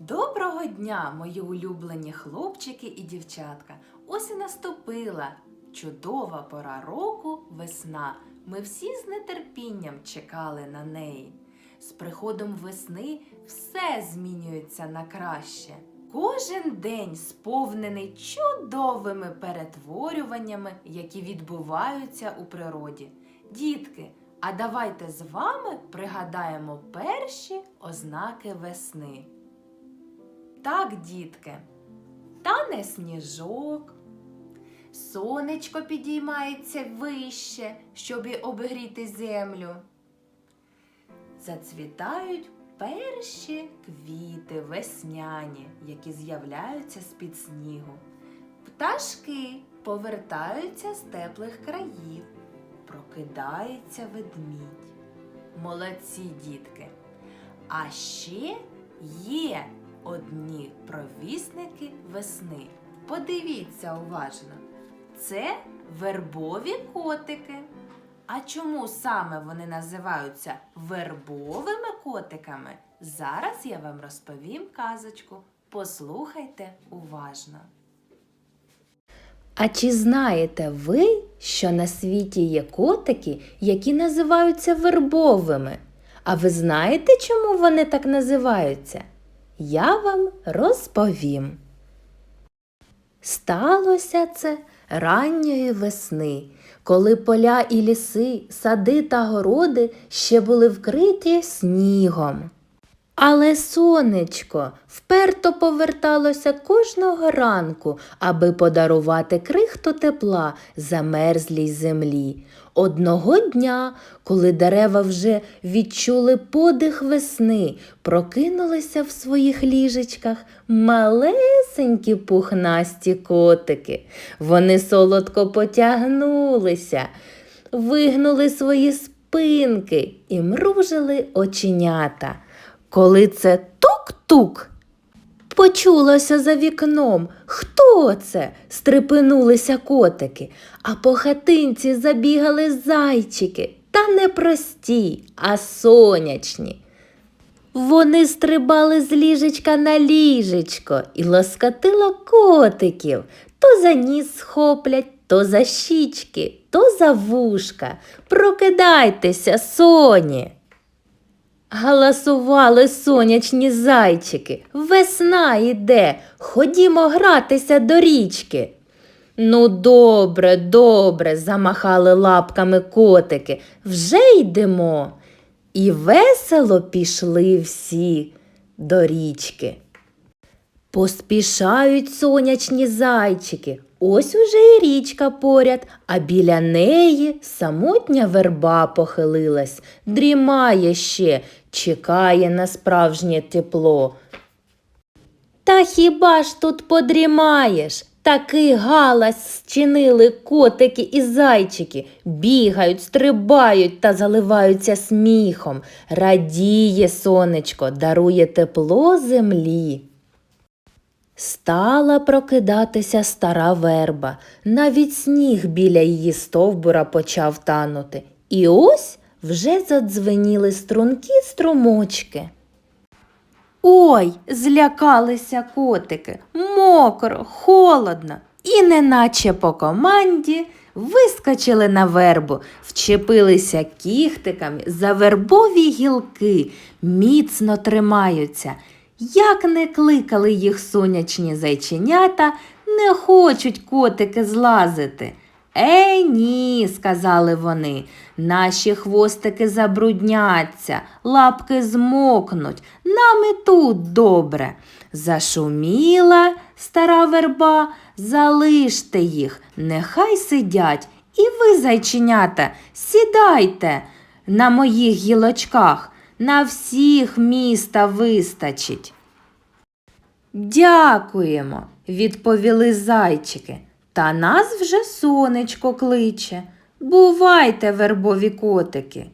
Доброго дня, мої улюблені хлопчики і дівчатка. Ось і наступила чудова пора року весна. Ми всі з нетерпінням чекали на неї. З приходом весни все змінюється на краще. Кожен день сповнений чудовими перетворюваннями, які відбуваються у природі. Дітки, а давайте з вами пригадаємо перші ознаки весни. Так, дітки, тане сніжок, сонечко підіймається вище, щоб обігріти землю. Зацвітають перші квіти весняні, які з'являються з-під снігу. Пташки повертаються з теплих країв, прокидається ведмідь. Молодці дітки. А ще є одні провісники весни. Подивіться уважно. Це вербові котики. А чому саме вони називаються вербовими котиками? Зараз я вам розповім казочку. Послухайте уважно. А чи знаєте ви, що на світі є котики, які називаються вербовими? А ви знаєте, чому вони так називаються? Я вам розповім. Сталося це ранньої весни, коли поля і ліси, сади та городи ще були вкриті снігом. Але сонечко вперто поверталося кожного ранку, аби подарувати крихту тепла замерзлій землі. Одного дня, коли дерева вже відчули подих весни, прокинулися в своїх ліжечках малесенькі пухнасті котики. Вони солодко потягнулися, вигнули свої спинки і мружили оченята. Коли це тук-тук, почулося за вікном. Хто це? стрепенулися котики, а по хатинці забігали зайчики, та не прості, а сонячні. Вони стрибали з ліжечка на ліжечко і лоскотила котиків. То за ніс схоплять, то за щічки, то за вушка. Прокидайтеся, соні. Галасували сонячні зайчики. Весна йде. Ходімо гратися до річки. Ну, добре, добре, замахали лапками котики. Вже йдемо. І весело пішли всі до річки. Поспішають сонячні зайчики. Ось уже і річка поряд, а біля неї самотня верба похилилась, дрімає ще, чекає на справжнє тепло. Та хіба ж тут подрімаєш? Такий галас зчинили котики і зайчики, бігають, стрибають та заливаються сміхом. Радіє сонечко, дарує тепло землі. Стала прокидатися стара верба, навіть сніг біля її стовбура почав танути. І ось вже задзвеніли стрункі струмочки. Ой, злякалися котики, мокро, холодно, і неначе по команді вискочили на вербу, вчепилися кіхтиками за вербові гілки, міцно тримаються. Як не кликали їх сонячні зайченята, не хочуть котики злазити. Е, ні, сказали вони, наші хвостики забрудняться, лапки змокнуть, нам і тут добре. Зашуміла стара верба, залиште їх, нехай сидять. І ви, зайченята, сідайте на моїх гілочках, на всіх міста вистачить. Дякуємо, відповіли зайчики. Та нас вже сонечко кличе. Бувайте, вербові котики.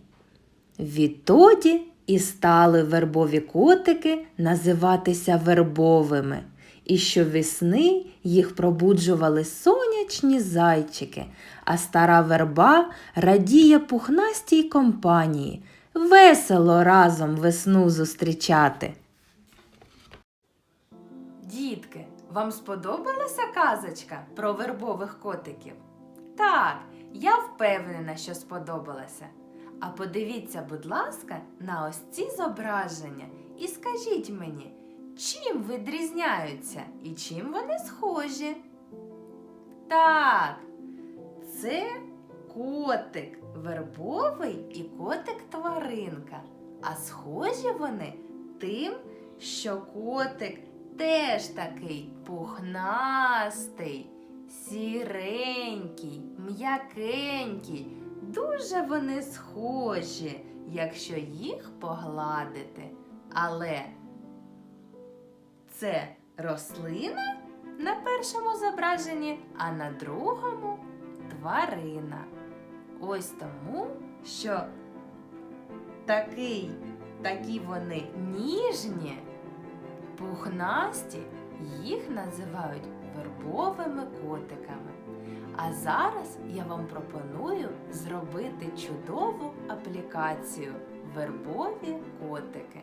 Відтоді і стали вербові котики називатися вербовими. І щовесни їх пробуджували сонячні зайчики, а стара верба радіє пухнастій компанії. Весело разом весну зустрічати. Дітки, вам сподобалася казочка про вербових котиків? Так, я впевнена, що сподобалася. А подивіться, будь ласка, на ось ці зображення і скажіть мені, чим відрізняються і чим вони схожі? Так, це котик вербовий і котик тваринка. А схожі вони тим, що котик теж такий пухнастий, сіренький, м'якенький. Дуже вони схожі, якщо їх погладити. Але це рослина на першому зображенні, а на другому тварина. Ось тому, що такий, такі вони ніжні, пухнасті, їх називають вербовими котиками. А зараз я вам пропоную зробити чудову аплікацію вербові котики.